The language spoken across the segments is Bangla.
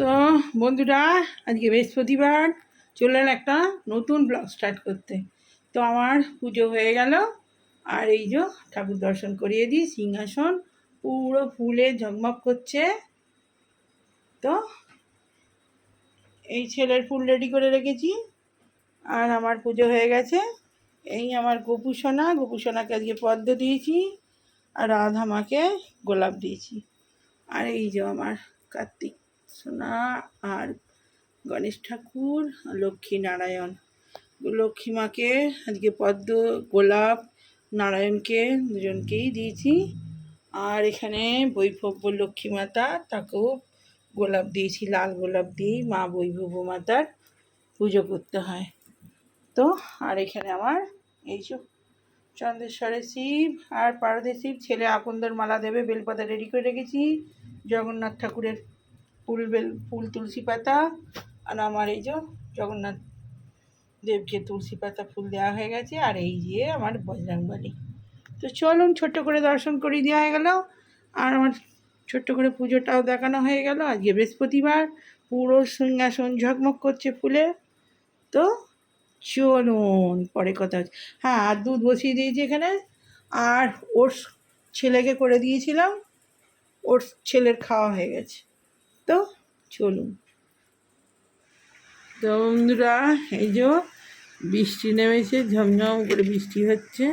তো বন্ধুরা, আজকে বৃহস্পতিবার চললেন একটা নতুন ব্লগ স্টার্ট করতে। তো আমার পুজো হয়ে গেল, আর এই যে ঠাকুর দর্শন করিয়ে দিই, সিংহাসন, পুরো ফুলে ঝকমক করছে। তো এই ছেলের ফুল রেডি করে রেখেছি, আর আমার পুজো হয়ে গেছে। এই আমার গোপুসোনা, গোপুসোনাকে আজকে পদ্ম দিয়েছি, আর রাধা মাকে গোলাপ দিয়েছি। আর এই যে আমার কার্তিক। সোনা আর গণেশ ঠাকুর, লক্ষ্মী নারায়ণ। লক্ষ্মী মাকে আজকে পদ্ম, গোলাপ, নারায়ণকে দুজনকেই দিয়েছি। আর এখানে বৈভব্য লক্ষ্মী মাতা, তাকেও গোলাপ দিয়েছি, লাল গোলাপ দিয়েই মা বৈভব্য মাতার পুজো করতে হয়। তো, আর এখানে আমার এই যে চন্দ্রেশ্বরের শিব আর পার্বতী শিব, ছেলে আকন্দর মালা দেবে, বেলপাতা রেডি করে রেখেছি, জগন্নাথ ঠাকুরের। ফুল বেল, ফুল তুলসী পাতা আর আমার এই যে জগন্নাথ দেবকে তুলসী পাতা ফুল দেওয়া হয়ে গেছে আর এই যে আমার বজরংবলী। তো চলুন ছোট্ট করে দর্শন করে দেওয়া হয়ে গেল। আর আমার ছোট্ট করে পুজোটাও দেখানো হয়ে গেল। আজকে বৃহস্পতিবার, পুরো সিংহাসন ঝকমক করছে ফুলে। তো চলুন, পরে কথা হচ্ছে। হ্যাঁ আর দুধ বসিয়ে দিয়েছি এখানে। আর ওর ছেলেকে করে দিয়েছিলাম। ওর ছেলের খাওয়া হয়ে গেছে। তো চলুন। তো বন্ধুরা, এই যে বৃষ্টি নেমেছে, ঝমঝম করে বৃষ্টি হচ্ছে।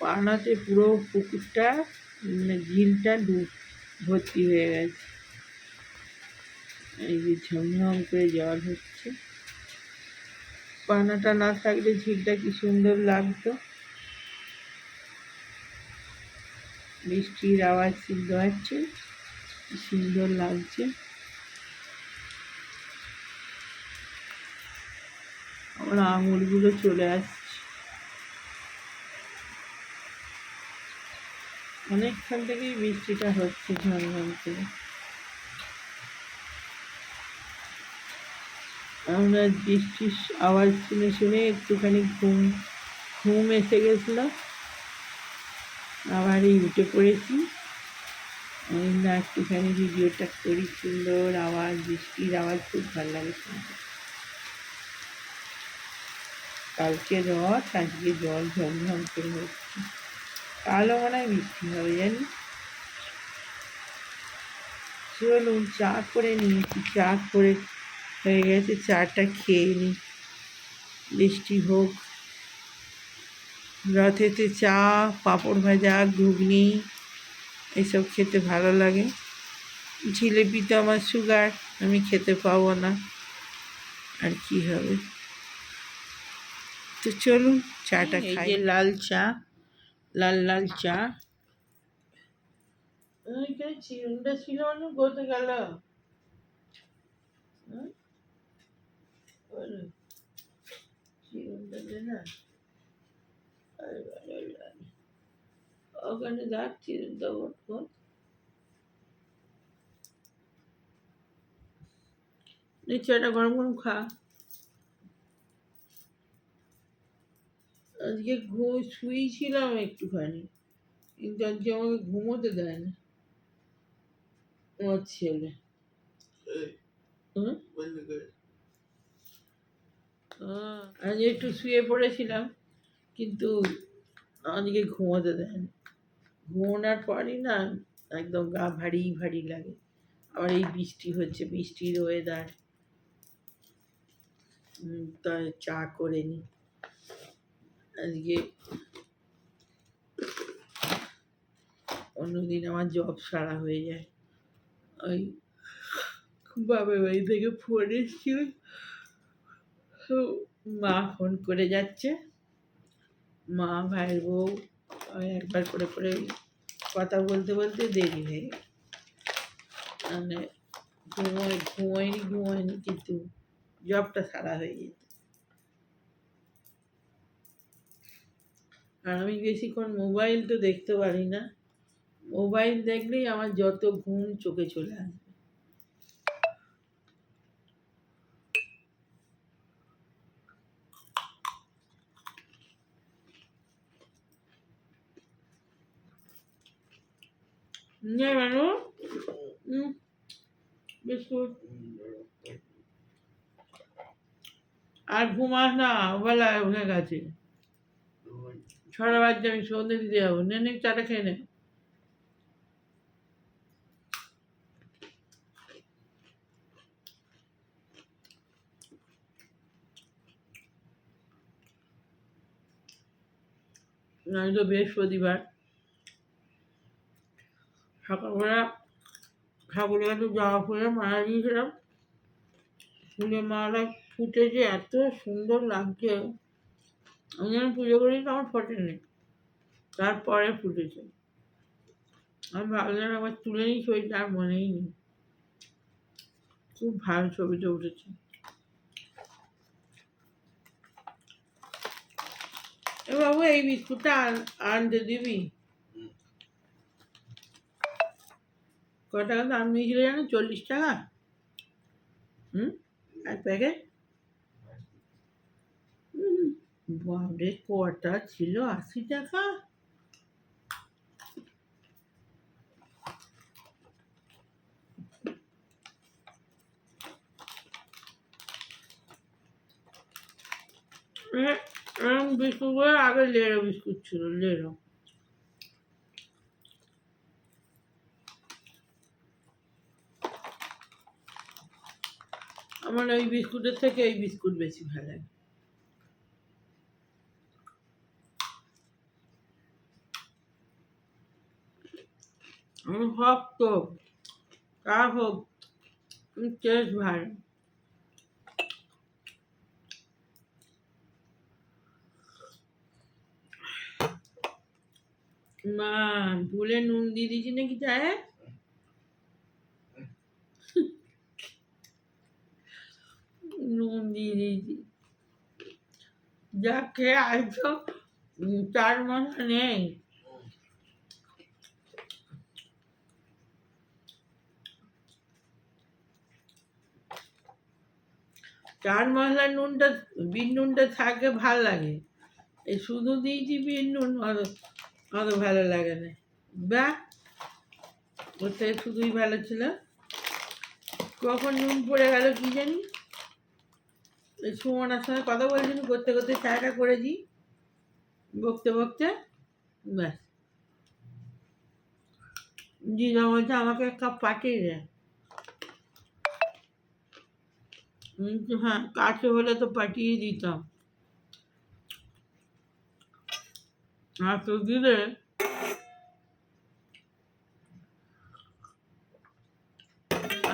পানাতে পুরো পুকুরটা মানে ঝিলটা ভর্তি হয়ে গেছে। এই যে ঝমঝম করে জল হচ্ছে। পানাটা না থাকলে ঝিলটা কি সুন্দর লাগতো। বৃষ্টির আওয়াজ শুনতে পাচ্ছি কি সুন্দর লাগছে। আমার আঙুলগুলো চলে আসছে। অনেকক্ষণ থেকেই বৃষ্টিটা হচ্ছে ঝমঝম করে। আমরা বৃষ্টির আওয়াজ শুনে শুনে একটুখানি ঘুম ঘুম এসে গেছিল। আবার উঠে পড়েছি। আমি না একটুখানি ভিডিওটা করি, সুন্দর আওয়াজ বৃষ্টির আওয়াজ, খুব ভালো লাগে শুনতে। কালকে রথ, আজকে জল ঝমঝম করে হচ্ছে। কালও মনে হয় বৃষ্টি হবে, জানি। চলুন চা করে নিয়েছি, চা করে হয়ে গেছে, চাটা খেয়ে নিই বৃষ্টি হোক। রথেতে চা, পাঁপড় ভাজা, ঘুগনি। এসব খেতে ভালো লাগে। জিলেপি তো আমার সুগার আমি খেতে পাবো না। আর কি হবে? তো চলুন চাটা খাই। যে লাল চা লাল লাল চা। চিরুনটা ছিল না বলতে গেল। চিরুনটা দে না। ওখানে চিরুনটা ফোন চাটা গরম গরম খা। আজকে ঘুম শুয়েছিলাম একটুখানি। কিন্তু আজকে আমাকে ঘুমোতে দেয় না আমার ছেলে আজ একটু শুয়ে পড়েছিলাম কিন্তু আজকে ঘুমোতে দেয় না ঘুমোনোর পরই না, একদম গা ভারী ভারী লাগে। আবার এই বৃষ্টি হচ্ছে, বৃষ্টির ওয়েদার তাই চা করে নিই আজকে অন্যদিন আমার জব সারা হয়ে যায়। ওই বাবার বাড়ি থেকে ফোন এসছিল মা ফোন করে যাচ্ছে। মা ভাইয়ের বউ একবার করে করে কথা বলতে বলতে দেরি হয়ে মানে ঘুমোয়, ঘুমোয়নি ঘুমোয়নি, কিন্তু জবটা সারা হয়ে যেত আর আমি বেশিক্ষণ মোবাইল তো দেখতে পারি না। মোবাইল দেখলেই আমার যত ঘুম চোখে চলে আসবে Ne var o? বিস্কুট আর ঘুমাস না বেলায় উঠে গেছে ছটা বাজছে আমি সন্ধে দিতে যাব নে নে চাটা খেয়ে নে আজ তো বৃহস্পতিবার সকালবেলা ঠাকুরের কাছে যাওয়া ফুলে মারা দিয়েছিলাম ফুলে মালা ফুটেছে এত সুন্দর লাগছে। আমি যখন পুজো করি তো আমার ফোটেনি। তারপরে ফুটেছে। আমি ভাবলাম আবার তুলে নিই ছবিটা, আর মনেই নেই। খুব ভালো ছবিটা উঠেছে। এ বাবু, এই বিস্কুটটা আন- আনতে দিবি? ক টাকা দাম নিয়েছিল জানো? চল্লিশ টাকা। হুম? এক প্যাকেট? বাবরে কটা ছিল? আশি টাকা? বিস্কুটগুলো আগে লেরো বিস্কুট ছিল লেরো আমার ওই বিস্কুটের থেকে এই বিস্কুট বেশি ভালো লাগে। আমি শক্ত তা হোক টেস্ট ভালো মা, ভুলে নুন দিয়ে দিয়েছি নাকি চায়ে নুন দিয়ে দিয়েছি। যা খেয়ে আসছো চার মশলা নেই। চার মশলার নুনটা, বিন নুনটা থাকে ভালো লাগে। এই শুধু দিয়েছি বিন নুন, অত অত ভালো লাগে না। বা থেকে শুধুই ভালো ছিল। কখন নুন পড়ে গেল কি জানি? সুমনার সঙ্গে কথা বলছিলাম করতে করতে চাটা করেছি বকতে বকতে, ব্যাস। দিদা বলছে, আমাকে এক কাপ পাঠিয়ে দেয় হ্যাঁ কাছে হলে তো পাঠিয়ে দিতাম। আর তো দিলে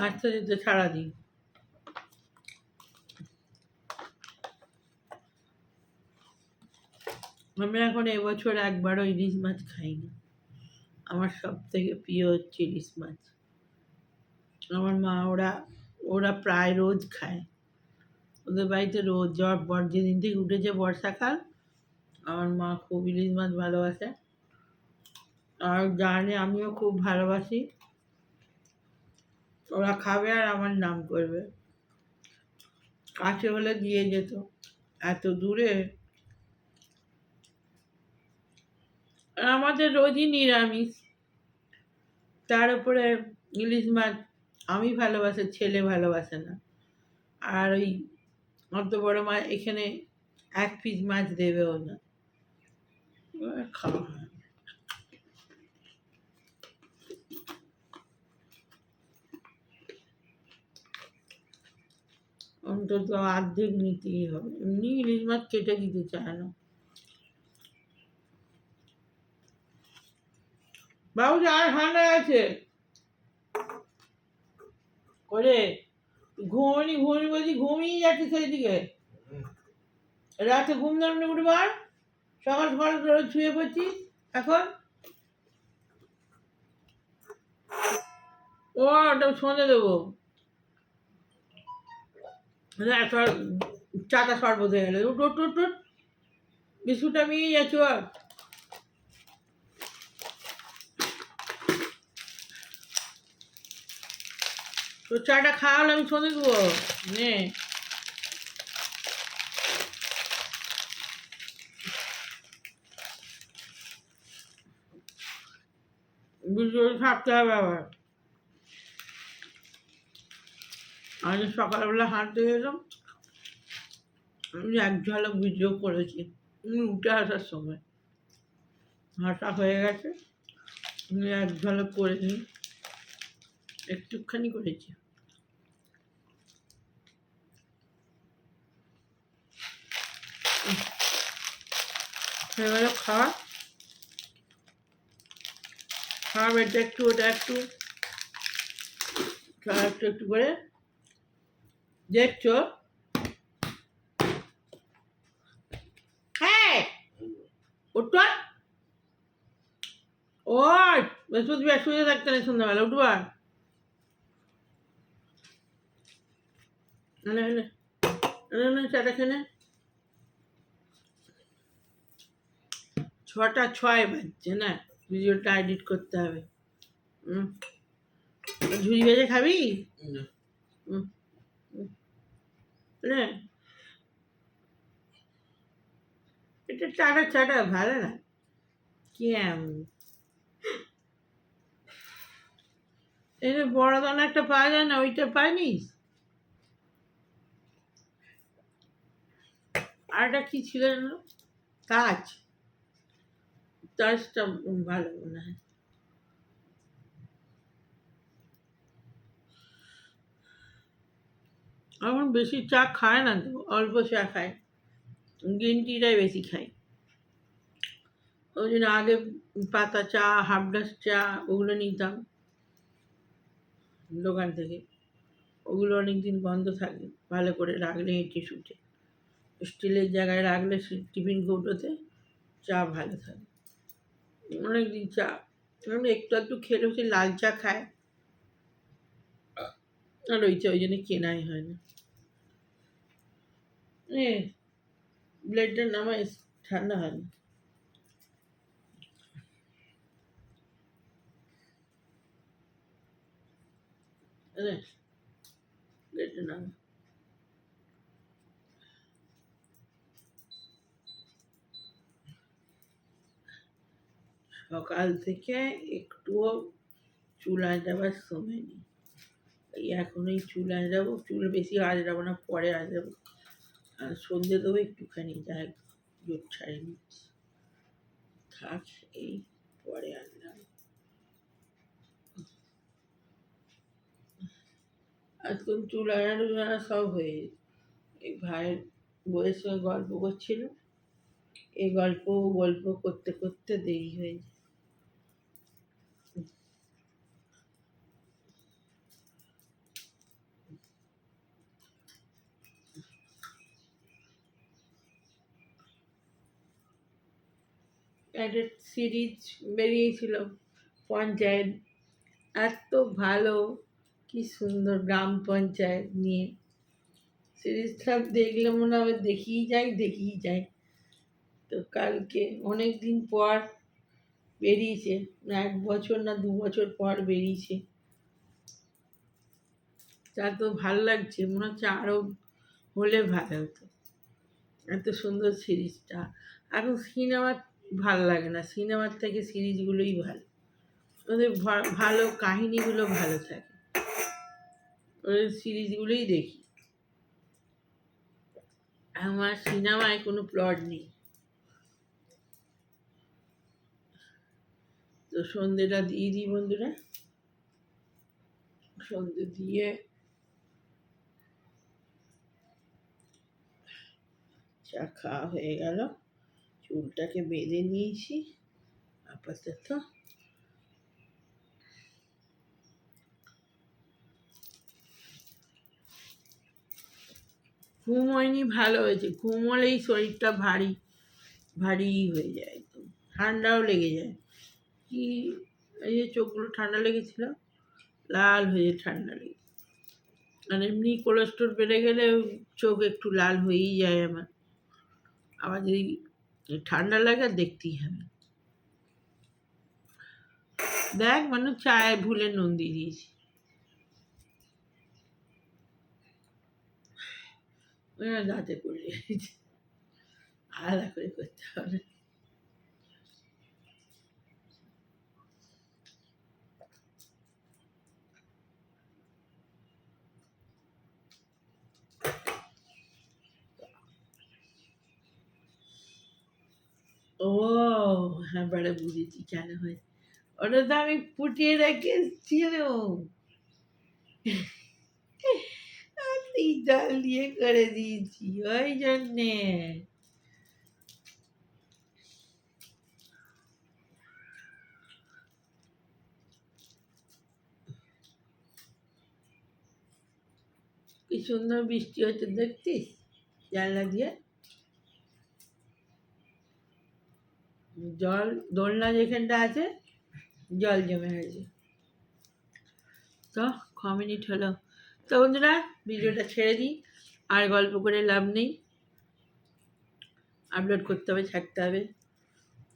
আচ্ছা যেতে সারাদিন। আমি এখন এবছর একবারও ইলিশ মাছ খাইনি। আমার সব থেকে প্রিয় হচ্ছে ইলিশ মাছ। আমার মা, ওরা ওরা প্রায় রোজ খায়। ওদের বাড়িতে রোজ, জ্বর, বর, যেদিন থেকে উঠেছে বর্ষাকাল, আমার মা খুব ইলিশ মাছ ভালোবাসে। আর জানে আমিও খুব ভালোবাসি। ওরা খাবে আর আমার নাম করবে। কাছে হলে দিয়ে যেত। এত দূরে আর আমাদের রোজই নিরামিষ। তার উপরে ইলিশ মাছ আমি ভালোবাসি, ছেলে ভালোবাসে না। আর ওই অত বড় মাছ এখানে এক পিস মাছ দেবেও না। খাওয়া। অন্তত আর্ধেক নিতেই হবে। এমনি ইলিশ মাছ কেটে দিতে চায় না। বাবু আর ঠান্ডা আছে? করে ঘুমনি ঘুমনি বলছি, ঘুমিয়ে যাচ্ছে সেই দিকে রাতে ঘুম দামনে উঠবার সকাল সকাল রোজ শুয়ে পড়ছি, এখন? ও, ওটা সন্ধে দেবো। চাটা শরবত হয়ে গেল। উঠ উঠ উঠ বিস্কুট আমি যাচ্ছি আর তো চাটা খাওয়ালে আমি সন্ধে দেবো। নে। থাকতে হবে আবার। আজ সকালবেলা হাঁটতে গেলাম, আমি এক ঝলক ভিডিও করেছি আমি উঠে আসার সময়। হাঁটা হয়ে গেছে, আমি এক ঝলক করে নিই একটুখানি করেছি। হয়ে গেল খাওয়া খাওয়া এটা একটু, ওটা একটু। একটু একটু করে। দেখছ? হ্যাঁ! উঠবা। ওই বৃহস্পতিবার শুয়ে থাকতে নেই সন্ধ্যাবেলা, উঠবা। না না না না চাটা খেলে ছটা ছয় বাজছে না। ভিডিওটা এডিট করতে হবে। হুম ঝুড়ি ভেজে খাবি? হুম না এটা চাটা চাটা ভালো না। কেমন এই যে বড় দানা একটা পাওয়া যায় না ওইটা পাইনিস? আর একটা কি ছিল কাজ তাজটা ভালো মনে হয়। এখন বেশি চা খায় না তো, অল্প চা খায়। গ্রিন টিটাই বেশি খায় ওই জন্য আগে পাতা চা, হাফ গ্লাস চা ওগুলো নিতাম দোকান থেকে। ওগুলো অনেক দিন বন্ধ থাকে, ভালো করে রাখলে শুটে স্টিলের জায়গায় রাখলে টিফিন কৌটোতে চা ভালো থাকে। অনেক দিন চা। আমি একটু একটু খেলে হচ্ছে লাল চা খায়। আর ওই চা ওই জন্য কেনাই হয় না। এ, ব্লেডটা নামায়, ঠান্ডা হয় না। ব্লেডটা নামা সকাল থেকে একটুও চুল আঁচড়াবার সময় নেই। এই এখন এই চুল আঁচড়াবো, চুল বেশি আঁচড়াবো না, পরে আঁচড়াবো। আর সন্ধে দেবো একটুখানি যাই জোট ছাড়িয়ে নিচ্ছি। থাক, এই পরে আনলাম আজকাল চুল আনানো সব হয়ে এই ভাইয়ের বইয়ের সঙ্গে গল্প করছিল। এই গল্প গল্প করতে করতে দেরি হয়ে যায়। একটা সিরিজ বেরিয়েছিল, পঞ্চায়েত। এত ভালো, কি সুন্দর গ্রাম পঞ্চায়েত নিয়ে। সিরিজটা দেখলে মনে হবে দেখিয়ে যাই দেখিয়ে যাই। তো কালকে অনেক দিন পর বেরিয়েছে, না এক বছর না দু বছর পর বেরিয়েছে। তা তো ভালো লাগছে, মনে হচ্ছে আরও হলে ভালো হতো। এত সুন্দর সিরিজটা। এখন সিনেমা ভালো লাগে না, সিনেমার থেকে সিরিজগুলোই ভালো। ওদের ভালো কাহিনীগুলো ভালো থাকে। ওদের সিরিজগুলোই দেখি। আমার সিনেমায় কোনো প্লট নেই। তো সন্ধেটা দিয়ে দিই বন্ধুরা। সন্ধে দিয়ে চা খাওয়া হয়ে গেল। চুলটাকে বেঁধে নিয়েছি। আপাতত ঘুম হয়নি, ভালো হয়েছে। ঘুম হলেই শরীরটা ভারী ভারী হয়ে যায় একদম। ঠান্ডাও লেগে যায়। কি এই যে চোখগুলো ঠান্ডা লেগেছিল? লাল হয়ে ঠান্ডা লেগে আর এমনি কোলেস্ট্রল বেড়ে গেলে চোখ একটু লাল হয়েই যায় আমার। আবার যদি ঠান্ডা লাগে দেখতেই হবে। দেখ মানে চায় ভুলে নুন দিয়ে দিয়েছি দাঁতে পড়ে আলাদা করে করতে হবে। ও বড় বুঝেছি কেন হয়। ওটা তো আমি ফুটিয়ে রেখেছিলাম। আমি জল দিয়ে করে দিয়েছি, ওই জন্যে। কি সুন্দর বৃষ্টি হচ্ছে, দেখছিস? জানলা দিয়ে? জল দোলনা যেখানটা আছে, জল জমে আছে তো ক মিনিট হলো। তো বন্ধুরা, ভিডিওটা ছেড়ে দিই, আর গল্প করে লাভ নেই। আপলোড করতে হবে, ছাড়তে হবে।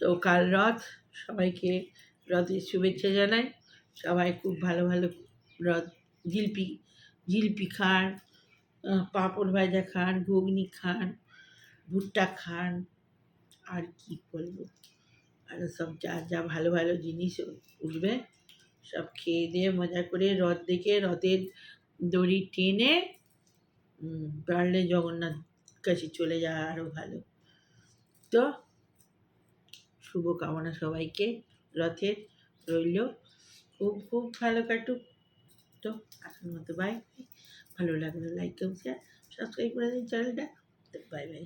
তো কাল রথ, সবাইকে রথের শুভেচ্ছা জানাই। সবাই খুব ভালো ভালো রথ জিলপি জিলপি খান পাঁপড় ভাজা খান, ঘুগনি খান, ভুট্টা খান, আর কি বলব। আরও সব যা যা ভালো ভালো জিনিস উঠবে, সব খেয়ে দিয়ে মজা করে রথ দেখে রথের দড়ি টেনে পারলে জগন্নাথ কাছে চলে যাওয়া আরও ভালো। তো শুভকামনা সবাইকে রথের রইল। খুব খুব ভালো কাটুক। তো এখন মতো বাই ভালো লাগল লাইক এবং শেয়ার সাবস্ক্রাইব করে দিন চ্যানেলটা। Bye bye